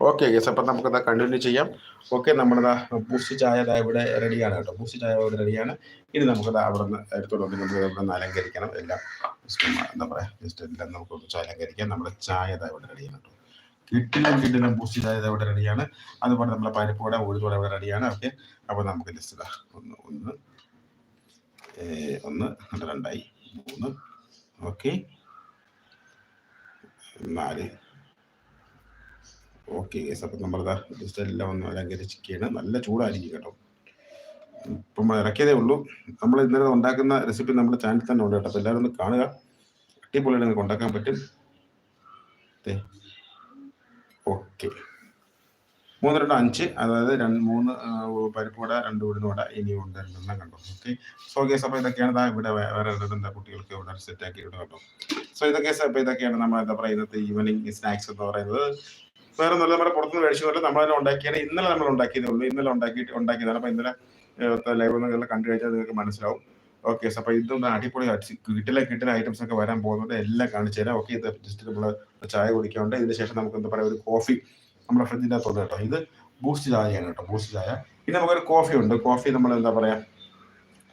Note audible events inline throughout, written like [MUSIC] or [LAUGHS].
Okay guess അപ്പം നമുക്കത് continue ചെയ്യാം. ഓക്കെ നമ്മുടെ ബൂസ്റ്റ് ചായ ഇവിടെ റെഡിയാണ് കേട്ടോ. ബൂസ്റ്റ് ചായ ഇവിടെ റെഡിയാണ് ഇനി നമുക്കത് അവിടെ നിന്ന് എടുത്തോണ്ട് നമുക്ക് ഇവിടെ നിന്ന് അലങ്കരിക്കണം. എല്ലാം എന്താ പറയുക ജസ്റ്റ് എല്ലാം നമുക്ക് അലങ്കരിക്കാം. നമ്മുടെ ചായ ഇവിടെ റെഡിയാണ് കേട്ടോ. കിട്ടിലും കിട്ടിലും ബൂസ്റ്റ് ചായ ഇവിടെ റെഡിയാണ് അതുപോലെ നമ്മുടെ പരിപ്പോടെ ഒഴുതോടെ ഇവിടെ റെഡിയാണ് ഓക്കെ അപ്പോൾ നമുക്ക് ജസ്റ്റ് ഒന്ന് ഒന്ന് ഒന്ന് രണ്ട് രണ്ടായി. മൂന്ന് ഓക്കെ നാല് ഓക്കെ ഗേസ് അപ്പം നമ്മളിതാ ജസ്റ്റ് എല്ലാം ഒന്ന് അലങ്കരിച്ചിരിക്കുകയാണ്. നല്ല ചൂടായിരിക്കും കേട്ടോ. ഇപ്പം നമ്മൾ ഇറക്കിയതേ ഉള്ളൂ. നമ്മൾ ഇന്നലെ ഉണ്ടാക്കുന്ന റെസിപ്പി നമ്മുടെ ചാനൽ തന്നെ ഉണ്ട് കേട്ടോ. അപ്പോൾ എല്ലാവരും ഒന്ന് കാണുക. അടിപൊളിയായിട്ട് നിങ്ങൾക്ക് ഉണ്ടാക്കാൻ പറ്റും. ഓക്കെ. മൂന്ന് രണ്ട് അഞ്ച് അതായത് രണ്ട് മൂന്ന് പരിപ്പ് പരിപ്പുവട രണ്ട് ഉഴുന്നുവട ഇനിയും ഉണ്ട് രണ്ടെണ്ണം കണ്ടോ. ഓക്കെ. സോ ഗേസ് അപ്പോൾ ഇതൊക്കെയാണ് ദാ ഇവിടെ വേറെ എന്താ കുട്ടികൾക്ക് ഇവിടെ സെറ്റ് ആക്കി ഇവിടെ കേട്ടോ. സോ ഇതൊക്കെ അപ്പോൾ ഇതൊക്കെയാണ് നമ്മൾ എന്താ പറയുക ഇന്നത്തെ ഈവനിങ് സ്നാക്സ് എന്ന് പറയുന്നത്. വേറെ നല്ല നമ്മുടെ പുറത്തുനിന്ന് മേടിച്ചതല്ല നമ്മൾ തന്നെ ഉണ്ടാക്കിയാണ്. ഇന്നലെ നമ്മൾ ഉണ്ടാക്കിയതേ ഉള്ളൂ. ഇന്നലെ ഉണ്ടാക്കിയിട്ട് ഉണ്ടാക്കിയതാണ്. അപ്പൊ ഇന്നലെ ലൈവ് ഒന്നും കണ്ടു കഴിഞ്ഞാൽ നിങ്ങൾക്ക് മനസ്സിലാവും. ഓക്കെ അപ്പൊ ഇതൊന്ന് അടിപൊളി കിട്ടില്ല കിട്ടുന്ന ഐറ്റംസ് ഒക്കെ വരാൻ പോകുന്നുണ്ട്. എല്ലാം കാണിച്ചു തരാം. ഓക്കെ ഇത് ജസ്റ്റ് നമ്മൾ ചായ കുടിക്കാറുണ്ട് ഇതിന് ശേഷം നമുക്ക് എന്താ പറയുക ഒരു കോഫി നമ്മുടെ ഫ്രിഡ്ജിന്റെ അകത്തുണ്ട് കേട്ടോ. ഇത് ബൂസ്റ്റ് ചായയാണ് കേട്ടോ. ബൂസ്റ്റ് ചായ. പിന്നെ നമുക്കൊരു കോഫി ഉണ്ട്. കോഫി നമ്മൾ എന്താ പറയുക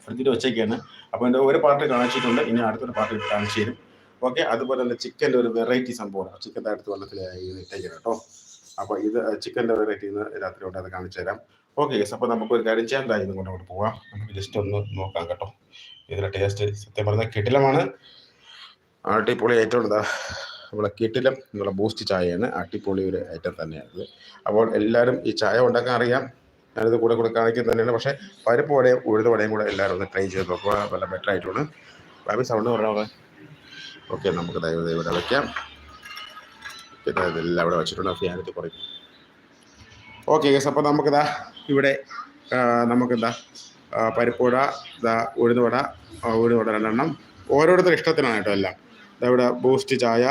ഫ്രിഡ്ജിൽ വെച്ചേക്കാണ്. അപ്പോൾ എന്റെ ഒരു പാർട്ട് കാണിച്ചിട്ടുണ്ട്. ഇനി അടുത്തൊരു പാർട്ട് കാണിച്ചു തരും. ഓക്കെ അതുപോലെ തന്നെ ചിക്കന്റെ ഒരു വെറൈറ്റി സംഭവമാണ്. ചിക്കന്റെ അടുത്ത് വെള്ളത്തിൽ ഇട്ടേക്കാം കേട്ടോ. അപ്പോൾ ഇത് ചിക്കന്റെ വെറൈറ്റി ഇന്ന് രാത്രി കൊണ്ട് അത് കാണിച്ചു തരാം. ഓക്കെ യെസ് അപ്പോൾ നമുക്ക് ഒരു കാര്യം ചെയ്യാൻ ഇതും കൊണ്ട് പോവാം. നമുക്ക് ജസ്റ്റ് ഒന്ന് നോക്കാം കേട്ടോ. ഇതിന്റെ ടേസ്റ്റ് സത്യം പറഞ്ഞാൽ കിടിലമാണ്. അടിപൊളി ഏറ്റവും ഉണ്ട് നമ്മളെ കിട്ടിലം എന്നുള്ള ബൂസ്റ്റ് ചായയാണ് അടിപൊളി ഒരു ഐറ്റം തന്നെയാണ് അപ്പോൾ എല്ലാവരും ഈ ചായ ഉണ്ടാക്കാൻ അറിയാം. ഞാനിത് കൂടെ കൂടെ കാണിക്കുന്നത് തന്നെയാണ്. പക്ഷേ പരിപ്പ് വടയും ഉഴുതുവടയും കൂടെ എല്ലാവരും ഒന്ന് ട്രൈ ചെയ്ത് നോക്കുക. നല്ല ബെറ്റർ ആയിട്ടുണ്ട്. ബാബി സൗണ്ട് പറഞ്ഞാൽ ഓക്കെ നമുക്ക് ഇവിടെ വയ്ക്കാം പിന്നെ ഇതെല്ലാം അവിടെ വെച്ചിട്ടുണ്ട്. ഫാനത്തി കുറയും ഓക്കെ ഗസ് അപ്പോൾ നമുക്കിതാ ഇവിടെ നമുക്കെന്താ പരിപ്പുവട ഇതാ ഉഴുന്നുവട ഉഴുന്നുവട രണ്ടെണ്ണം. ഓരോരുത്തരുടെ ഇഷ്ടത്തിനാണ് കേട്ടോ എല്ലാം. ഇതാ ഇവിടെ ബൂസ്റ്റ് ചായ.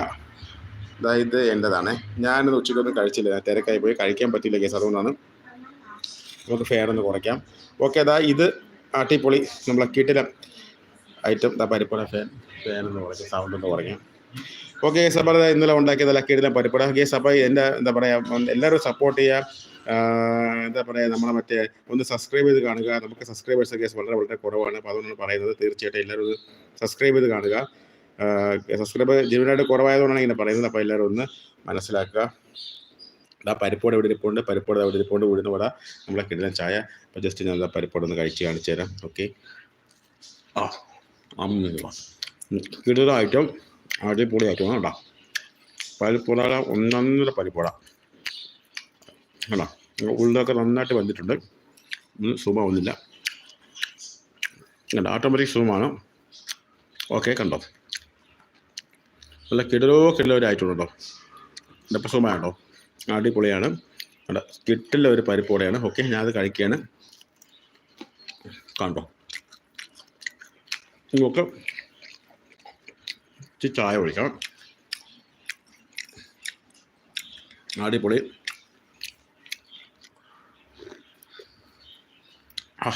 ഇതാ ഇത് എന്റെതാണ് ഞാനിത് ഉച്ചയ്ക്കൊന്നും കഴിച്ചില്ല. തിരക്കായി പോയി കഴിക്കാൻ പറ്റില്ല കേസ് അതുകൊണ്ടാണ്. നമുക്ക് ഫെയർ ഒന്ന് കുറയ്ക്കാം. ഓക്കെ അതാ ഇത് അട്ടിപ്പൊളി നമ്മളെ കിട്ടില ഐറ്റം പരിപ്പട ഫാൻ ഫാൻ എന്ന് കുറയ്ക്കാം സൗണ്ട് എന്ന് കുറയ്ക്കാം ഓക്കെ ഗേസ് അപ്പോൾ ഇന്നലെ ഉണ്ടാക്കിയത് ലക്കിടില പരിപ്പുട ഗേസ് അപ്പോൾ എന്റെ എന്താ പറയുക എല്ലാവരും സപ്പോർട്ട് ചെയ്യുക. എന്താ പറയുക നമ്മളെ മറ്റേ ഒന്ന് സബ്സ്ക്രൈബ് ചെയ്ത് കാണുക. നമുക്ക് സബ്സ്ക്രൈബേഴ്സ് കേസ് വളരെ വളരെ കുറവാണ്. അപ്പോൾ അതുകൊണ്ടാണ് പറയുന്നത്. തീർച്ചയായിട്ടും എല്ലാവരും ഒന്ന് സബ്സ്ക്രൈബ് ചെയ്ത് കാണുക. സബ്സ്ക്രൈബ് ജീവനായിട്ട് കുറവായതുകൊണ്ടാണ് ഇങ്ങനെ പറയുന്നത്. അപ്പോൾ എല്ലാവരും ഒന്ന് മനസ്സിലാക്കുക. ആ പരിപ്പോടെ എവിടെ ഇരിപ്പുണ്ട്. പരിപ്പോടെ അവിടെ ഇരിപ്പുണ്ട്. ഉഴുന്ന് വട നമ്മളെ കിടന്ന ചായ. അപ്പോൾ ജസ്റ്റ് ഞാൻ പരിപ്പോടെ ഒന്ന് കഴിച്ച് കാണിച്ചു തരാം. ഓക്കെ ആ. കിട്ടുന്ന ഐറ്റം അടിപൊളി ഐറ്റമാണ് കേട്ടോ. പരിപ്പുട ഒന്നൊന്നര പരിപ്പുട കേട്ടോ. ഉള്ളതൊക്കെ നന്നായിട്ട് വന്നിട്ടുണ്ട്. ഒന്നും സുമ ഒന്നില്ല ഓട്ടോമാറ്റിക് സൂമാണ് ഓക്കെ കണ്ടോ? നല്ല കിടലോ കിടലവരായിട്ടുണ്ടോ ഒരു ആയിട്ടുണ്ട് കേട്ടോ. ഇപ്പം സുമ കേട്ടോ. അടിപൊളിയാണ്. കണ്ടോ? കിട്ടില്ല ഒരു പരിപ്പോടെയാണ് ഓക്കെ ഞാനത് കഴിക്കുകയാണ്. കണ്ടോ? ഇച്ചിരി ചായ ഒഴിക്കാം അടിപൊളി ആ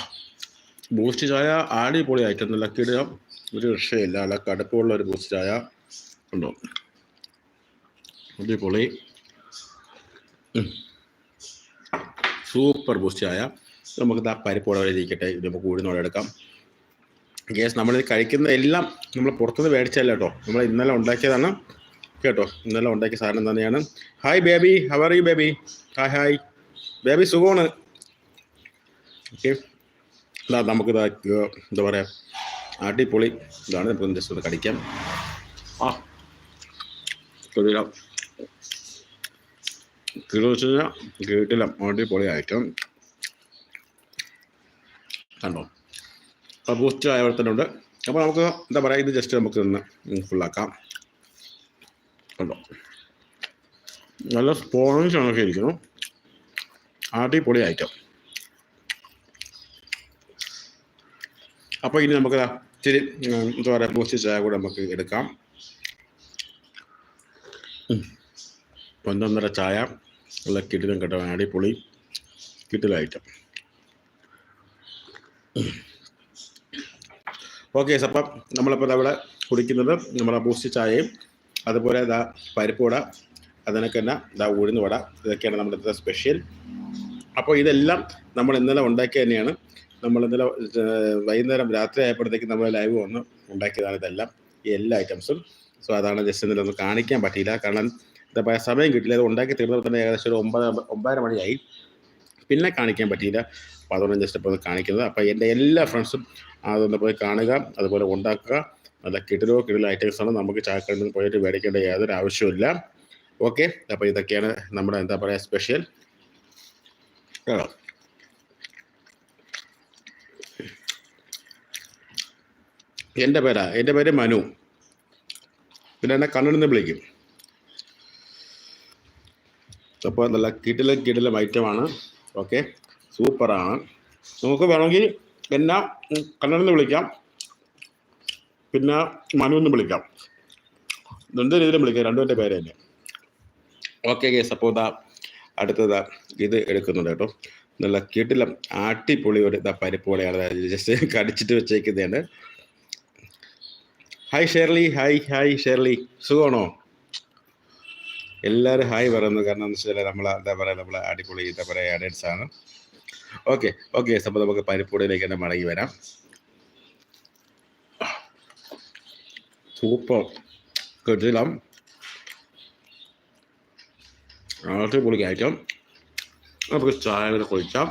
ബൂസ്റ്റ് ചായ അടിപൊളി ആയിട്ട് നല്ല കിടുക ഒരു രക്ഷയില്ല നല്ല കടുപ്പമുള്ള ഒരു ബൂസ്റ്റ് ചായ ഉണ്ടോ അടിപൊളി. സൂപ്പർ ബൂസ്റ്റ് ചായ നമുക്ക് ആ പരിപ്പോടെ ഇരിക്കട്ടെ നമുക്ക് ഉഴുന്നോടെ എടുക്കാം ഗ്യാസ് നമ്മൾ കഴിക്കുന്ന എല്ലാം നമ്മൾ പുറത്തുനിന്ന് മേടിച്ചല്ല കേട്ടോ. നമ്മൾ ഇന്നലെ ഉണ്ടാക്കിയതാണ്. കേട്ടോ ഇന്നലെ ഉണ്ടാക്കിയ സാധനം തന്നെയാണ്. Hi baby how are you baby hi hi baby സുഖമാണ്. ഓക്കെ ഇതാ നമുക്ക് എന്താ പറയുക അടിപൊളി. ഇതാണ് നമുക്ക് ജസ്റ്റ് ഒന്ന് കടിക്കാം. ആ കിട്ടില്ല കേട്ടില്ല. അടിപൊളി ആയിട്ടും കണ്ടോ? അപ്പോൾ ബൂസ്റ്റ് ആയ തന്നെ ഉണ്ട്. അപ്പോൾ നമുക്ക് എന്താ പറയുക ഇത് ജസ്റ്റ് നമുക്ക് ഒന്ന് ഫുള്ളാക്കാം കണ്ടോ? നല്ല സ്പോഞ്ച് കണക്കെ ഇരിക്കുന്നു അടിപൊളി ഐറ്റം അപ്പോൾ ഇനി നമുക്ക് ഇച്ചിരി എന്താ പറയുക ബൂസ്റ്റ് ചായ കൂടെ നമുക്ക് എടുക്കാം. ഒന്നൊന്നര ചായ. നല്ല കിട്ടിലും കേട്ടോ അടിപൊളി കിട്ടില ഐറ്റം ഓക്കെ അപ്പം നമ്മളിപ്പോൾ അവിടെ കുടിക്കുന്നത് നമ്മളെ ബൂസ്റ്റ് ചായയും അതുപോലെ ഇതാ പരിപ്പുവട അതിനൊക്കെ തന്നെ ഇതാ ഉഴുന്ന് വട ഇതൊക്കെയാണ് നമ്മുടെ ഇന്നത്തെ സ്പെഷ്യൽ. അപ്പോൾ ഇതെല്ലാം നമ്മൾ ഇന്നലെ ഉണ്ടാക്കി തന്നെയാണ്. നമ്മൾ ഇന്നലെ വൈകുന്നേരം രാത്രി ആയപ്പോഴത്തേക്ക് നമ്മൾ ലൈവ് വന്ന് ഉണ്ടാക്കിയതാണ് ഇതെല്ലാം ഈ എല്ലാ ഐറ്റംസും സോ അതാണ് ജസ്റ്റ് ഇന്നലെ ഒന്ന് കാണിക്കാൻ പറ്റിയില്ല. കാരണം എന്താ സമയം കിട്ടില്ല അത് ഉണ്ടാക്കി തീർന്നപ്പോൾ തന്നെ ഏകദേശം ഒരു ഒമ്പത് ഒമ്പതര മണിയായി. പിന്നെ കാണിക്കാൻ പറ്റിയില്ല. അപ്പോൾ അതുകൊണ്ട് ജസ്റ്റ് ഇപ്പോൾ കാണിക്കുന്നത്. അപ്പോൾ എന്റെ എല്ലാ ഫ്രണ്ട്സും അതൊന്ന് പോയി കാണുക അതുപോലെ ഉണ്ടാക്കുക. നല്ല കിടിലോ കിടിലോ ഐറ്റംസ് ആണ്. നമുക്ക് ചായക്കടയിൽ നിന്ന് പോയിട്ട് മേടിക്കേണ്ട യാതൊരു ആവശ്യമില്ല ഓക്കെ അപ്പോൾ ഇതൊക്കെയാണ് നമ്മുടെ എന്താ പറയുക സ്പെഷ്യൽ കേട്ടോ എന്റെ പേരാ? എന്റെ പേര് മനു. പിന്നെ എന്നെ നിന്ന് വിളിക്കും. അപ്പോൾ നല്ല കിടിലം കിടിലം ഐറ്റമാണ് ഓക്കെ സൂപ്പറാണ്. നമുക്ക് വേണമെങ്കിൽ എന്നാ കണ്ണനെന്ന് നിന്ന് വിളിക്കാം. പിന്നെ മനു എന്ന് വിളിക്കാം. രണ്ട് രീതിയിലും വിളിക്കാം. രണ്ടുപേരുടെ പേര് തന്നെ. ഓക്കെ കേസ് അപ്പോൾ ഇതാ അടുത്തത് ഇത് എടുക്കുന്നുണ്ട് കേട്ടോ. നല്ല കിടിലം ആട്ടിപ്പൊളി ഒരു ഇതാ പരിപ്പ് ജസ്റ്റ് കടിച്ചിട്ട് വെച്ചേക്കുന്നതാണ്. Hi Shirley hi hi Shirley സുഖമാണോ? എല്ലാവരും ഹായ് പറയുന്നു. കാരണം എന്ന് വെച്ചാൽ നമ്മൾ എന്താ പറയുക നമ്മൾ അടിപൊളി എന്താ പറയുക ആഡേഴ്സ് ആണ്. ഓക്കെ ഓക്കെ അപ്പോൾ നമുക്ക് പരിപ്പൂടിയിലേക്ക് തന്നെ മടങ്ങി വരാം. സൂപ്പർ കിടിലം അടിപൊളി കഴിക്കാം നമുക്ക് ചായ കൂടെ കുടിക്കാം.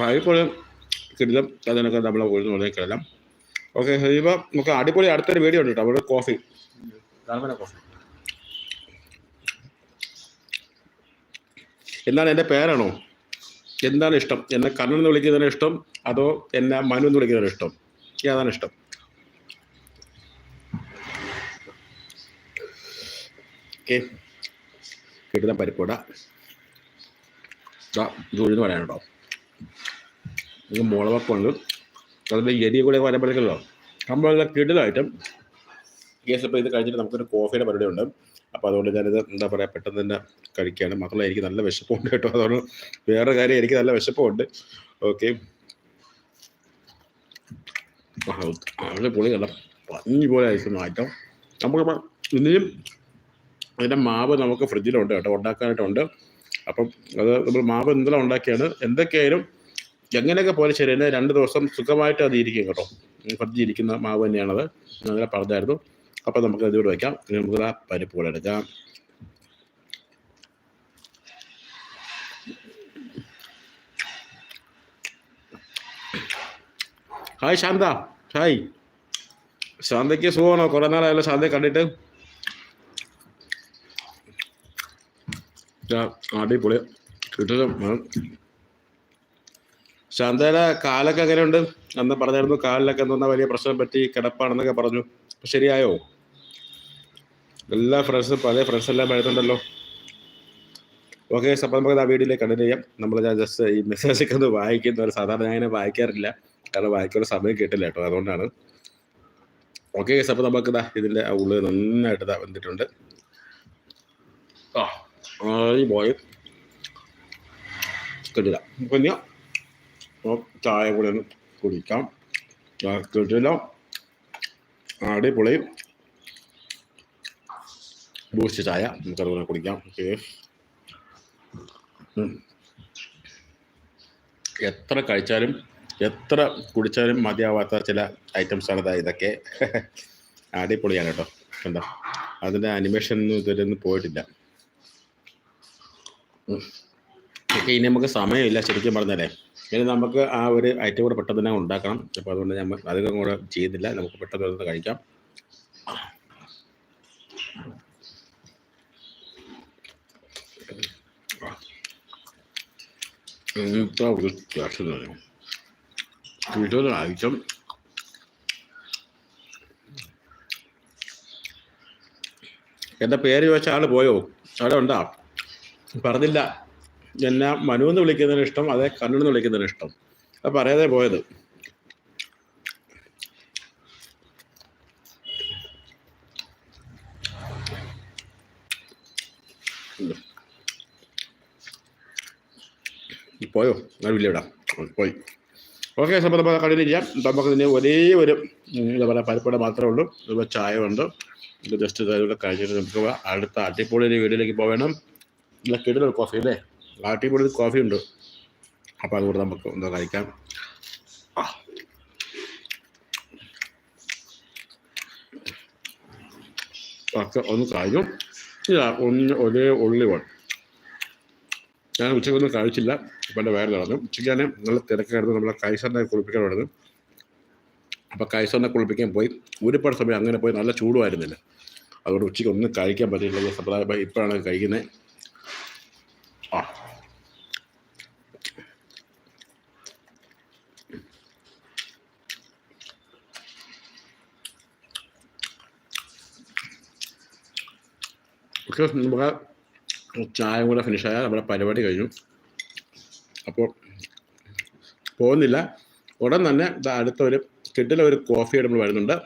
പരിപ്പൊളി കിടിലം അതിനൊക്കെ നമ്മൾ ഉഴുന്ന് കിടലം ഓക്കെ ഇപ്പം നമുക്ക് അടിപൊളി അടുത്തൊരു വീഡിയോ ഉണ്ട് കേട്ടോ. അവിടെ കോഫി ഗാർമന കോഫി എന്താണ് എന്റെ പേരാണോ? എന്താണ് ഇഷ്ടം? എന്നെ കണ്ണൻ എന്ന് വിളിക്കുന്നതിന് ഇഷ്ടം? അതോ എന്നെ മനു എന്ന് വിളിക്കുന്നതിന് ഇഷ്ടം? ഏതാണ് ഇഷ്ടം? ഓക്കെ. കിട്ടുന്ന പരിപ്പുട ജോലിന്ന് പറയാനുണ്ടോ ഇത് മുളകൊക്കെ അതിന്റെ എരി കൂടെ വരുമ്പോഴേക്കല്ലോ നമ്മളെല്ലാം കിടിലായിട്ടും കേസ് ഇപ്പോൾ ഇത് കഴിഞ്ഞിട്ട് നമുക്കൊരു കോഫിയുടെ പരിപാടി ഉണ്ട് അപ്പോൾ അതുകൊണ്ട് ഞാനിത് എന്താ പറയുക പെട്ടെന്ന് തന്നെ കഴിക്കുകയാണ്. മാത്രമല്ല എനിക്ക് നല്ല വിശപ്പുണ്ട് കേട്ടോ. അതുകൊണ്ട് വേറെ കാര്യം എനിക്ക് നല്ല വിശപ്പുണ്ട്. ഓക്കെ അവിടെ പൊളി കണ്ട പഞ്ഞി പോലെ ആയിരിക്കും മാറ്റം. നമുക്കിപ്പോൾ ഇനിയും അതിന്റെ മാവ് നമുക്ക് ഫ്രിഡ്ജിലുണ്ട് കേട്ടോ. ഉണ്ടാക്കാനായിട്ടുണ്ട്. അപ്പം അത് നമ്മൾ മാവ് എന്തെല്ലാം ഉണ്ടാക്കിയാണ്. എന്തൊക്കെയായാലും എങ്ങനെയൊക്കെ പോലെ ശരി തന്നെ രണ്ട് ദിവസം സുഖമായിട്ട് അത് ഇരിക്കും കേട്ടോ. ഫ്രിഡ്ജിൽ ഇരിക്കുന്ന മാവ് തന്നെയാണത്. ഞാൻ അങ്ങനെ പറഞ്ഞായിരുന്നു. അപ്പം നമുക്ക് ഇതിവിടെ വയ്ക്കാം നമുക്ക് ആ പരിപ്പ് കൂടെ എടുക്കാം. ഹായ് ശാന്ത. ഹായ്. ശാന്തയ്ക്ക് സുഖമാണോ? കുറേ നാളായല്ലോ ശാന്തയെ കണ്ടിട്ട്. അടിപൊളി. ശാന്തയുടെ കാലൊക്കെ എങ്ങനെയുണ്ട്? അന്ന് പറഞ്ഞായിരുന്നു കാലിലൊക്കെ എന്ന് പറഞ്ഞാൽ വലിയ പ്രശ്നം പറ്റി? കിടപ്പാണെന്നൊക്കെ പറഞ്ഞു. ശരിയായോ? എല്ലാ ഫ്രണ്ട്സും പല ഫ്രണ്ട്സ് എല്ലാം വരുന്നുണ്ടല്ലോ ഓക്കെ അപ്പം നമുക്ക് ആ വീഡിയോയിലേക്ക് കണ്ടിന്യൂ ചെയ്യാം. നമ്മൾ ഞാൻ ജസ്റ്റ് ഈ മെസ്സേജ് ഒക്കെ ഒന്ന് വായിക്കുന്ന ഒരു സാധാരണ ഞാൻ അങ്ങനെ വായിക്കാറില്ല. കാരണം വായിക്കാനുള്ള സമയം കിട്ടില്ല കേട്ടോ അതുകൊണ്ടാണ്. ഓക്കെ അപ്പോൾ നമുക്ക് ഇതാ ഇതിന്റെ ആ ഉള്ളിൽ നന്നായിട്ട് ഇതാ വന്നിട്ടുണ്ട്. ആ ഈ ബോയ് കിട്ടില്ല. പിന്നെ ചായ കൂടെ ഒന്ന് കുടിക്കാം. കിട്ടില്ല. അടിപൊളി. ബൂസ്റ്റ് ചായ നമുക്കതുപോലെ കുടിക്കാം. ഓക്കെ എത്ര കഴിച്ചാലും എത്ര കുടിച്ചാലും മതിയാവാത്ത ചില ഐറ്റംസ് ആണ് ദാ ഇതൊക്കെ. [LAUGHS] അടിപൊളിയാണ് കേട്ടോ. കണ്ടോ? അതിന്റെ അനിമേഷൻ ഒന്നും ഇതുവരെ ഒന്നും പോയിട്ടില്ല. ഓക്കെ ഇനി നമുക്ക് സമയമില്ല ശരിക്കും പറഞ്ഞാലേ. ഇനി നമുക്ക് ആ ഒരു ഐറ്റം കൂടെ പെട്ടെന്ന് തന്നെ ഉണ്ടാക്കണം. അപ്പോൾ അതുകൊണ്ട് നമ്മൾ അധികം കൂടെ ചെയ്യുന്നില്ല. നമുക്ക് പെട്ടെന്ന് കഴിക്കാം. വ്യത്യാസം കിട്ടുന്ന ഐറ്റം എന്റെ പേര് ചോദിച്ച ആൾ പോയോ അവിടെ ഉണ്ടാ പറഞ്ഞില്ല എന്നെ മനു എന്ന് വിളിക്കുന്നതിന് ഇഷ്ടം അതേ കണ്ണു എന്ന് വിളിക്കുന്നതിന് ഇഷ്ടം അത് പറയാതെ പോയത് പോയോ അറിവില്ല ഇവിടെ പോയി ഓക്കെ അപ്പോൾ നമ്മൾ ചെയ്യാം നമുക്ക് ഇതിന് ഒരേ ഒരു എന്താ പറയുക പരിപ്പട മാത്രമേ ഉള്ളൂ ഇപ്പോൾ ചായ ഉണ്ട് ഇത് ജസ്റ്റ് ഇതൂടെ കഴിച്ചിട്ട് നമുക്ക് അടുത്ത അടിപൊളി ഒരു വീഡിയോയിലേക്ക് പോകണം ഇല്ല കിടലൊരു കോഫി അല്ലേ അടിപൊളി കോഫി ഉണ്ട് അപ്പോൾ അതുകൂടെ നമുക്ക് എന്താ കഴിക്കാം. ഒക്കെ ഒന്ന് കഴിഞ്ഞു ഇല്ല ഒന്ന് ഒരേ ഉള്ളി വേണം ഞാൻ ഉച്ചക്കൊന്നും കഴിച്ചില്ല. പണ്ട് വയറ് നടന്നു ഉച്ചയ്ക്ക് ഞാൻ നല്ല തിരക്കായിരുന്നു നമ്മളെ കൈസറിനെ കുളിപ്പിക്കാൻ നടന്നു അപ്പോൾ കൈസറിനെ കുളിപ്പിക്കാൻ പോയി. ഒരുപാട് സമയം അങ്ങനെ പോയി. നല്ല ചൂടുമായിരുന്നില്ല. അതുകൊണ്ട് ഉച്ചയ്ക്ക് ഒന്നും കഴിക്കാൻ പറ്റില്ല സമ്പ്രദായം ഇപ്പോഴാണ് കഴിക്കുന്നത് ആ. ഓക്കെ നമുക്ക് ചായ കൂടെ ഫിനിഷായാൽ നമ്മുടെ പരിപാടി കഴിഞ്ഞു. അപ്പോൾ പോകുന്നില്ല. ഉടൻ തന്നെ അടുത്ത ഒരു കിട്ടിലെ ഒരു കോഫി നമ്മൾ വരുന്നുണ്ട്.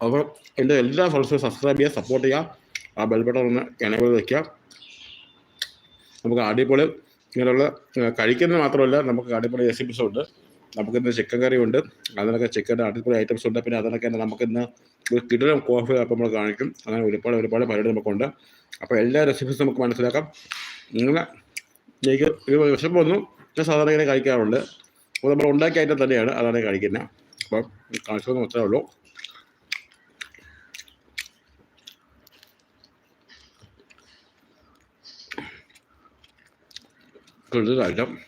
അപ്പോൾ എന്റെ എല്ലാ ഫ്രണ്ട്സും സബ്സ്ക്രൈബ് ചെയ്യുക സപ്പോർട്ട് ചെയ്യുക. ആ ബെൽ ബട്ടൺ ഒന്ന് എനേബിൾ വയ്ക്കുക നമുക്ക് അടിപൊളി ഇങ്ങനെയുള്ള കഴിക്കുന്നത് മാത്രമല്ല നമുക്ക് അടിപൊളി റെസിപ്പീസും ഉണ്ട്. നമുക്കിന്ന് ചിക്കൻ കറി ഉണ്ട് അതിനൊക്കെ ചിക്കന്റെ അടിപൊളി ഐറ്റംസ് ഉണ്ട്. പിന്നെ അതിനൊക്കെ തന്നെ നമുക്കിന്ന് ഒരു കിടിലം കോഫി അപ്പം നമ്മൾ കാണിക്കും. അങ്ങനെ ഒരുപാട് ഒരുപാട് പരിപാടി നമുക്കുണ്ട്. അപ്പോൾ എല്ലാ റെസിപ്പീസും നമുക്ക് മനസ്സിലാക്കാം. നിങ്ങൾ എനിക്ക് ഒരു വിശപ്പ് വന്നു. ഞാൻ സാധാരണ ഇങ്ങനെ കഴിക്കാറുണ്ട്. അപ്പോൾ നമ്മൾ ഉണ്ടാക്കിയ ഐറ്റം തന്നെയാണ്. അതാണ് കഴിക്കുന്നത് അപ്പം കാണിച്ചതെന്ന് മാത്രമേ ഉള്ളൂ. കിടിലം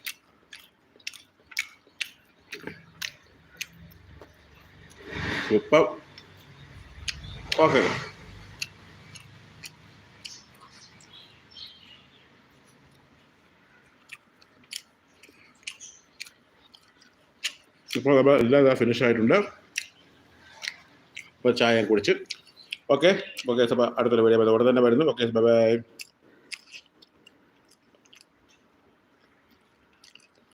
സൂപ്പർ ഓക്കെ ഇപ്പോൾ നമ്മൾ എല്ലാം ഇതാ ഫിനിഷ് ആയിട്ടുണ്ട്. ഇപ്പോൾ ചായ കുടിച്ച്. ഓക്കെ ഓക്കെ സഭ അടുത്തൊരു വീഡിയോ ഉടനെ തന്നെ വരുന്നു. Okay bye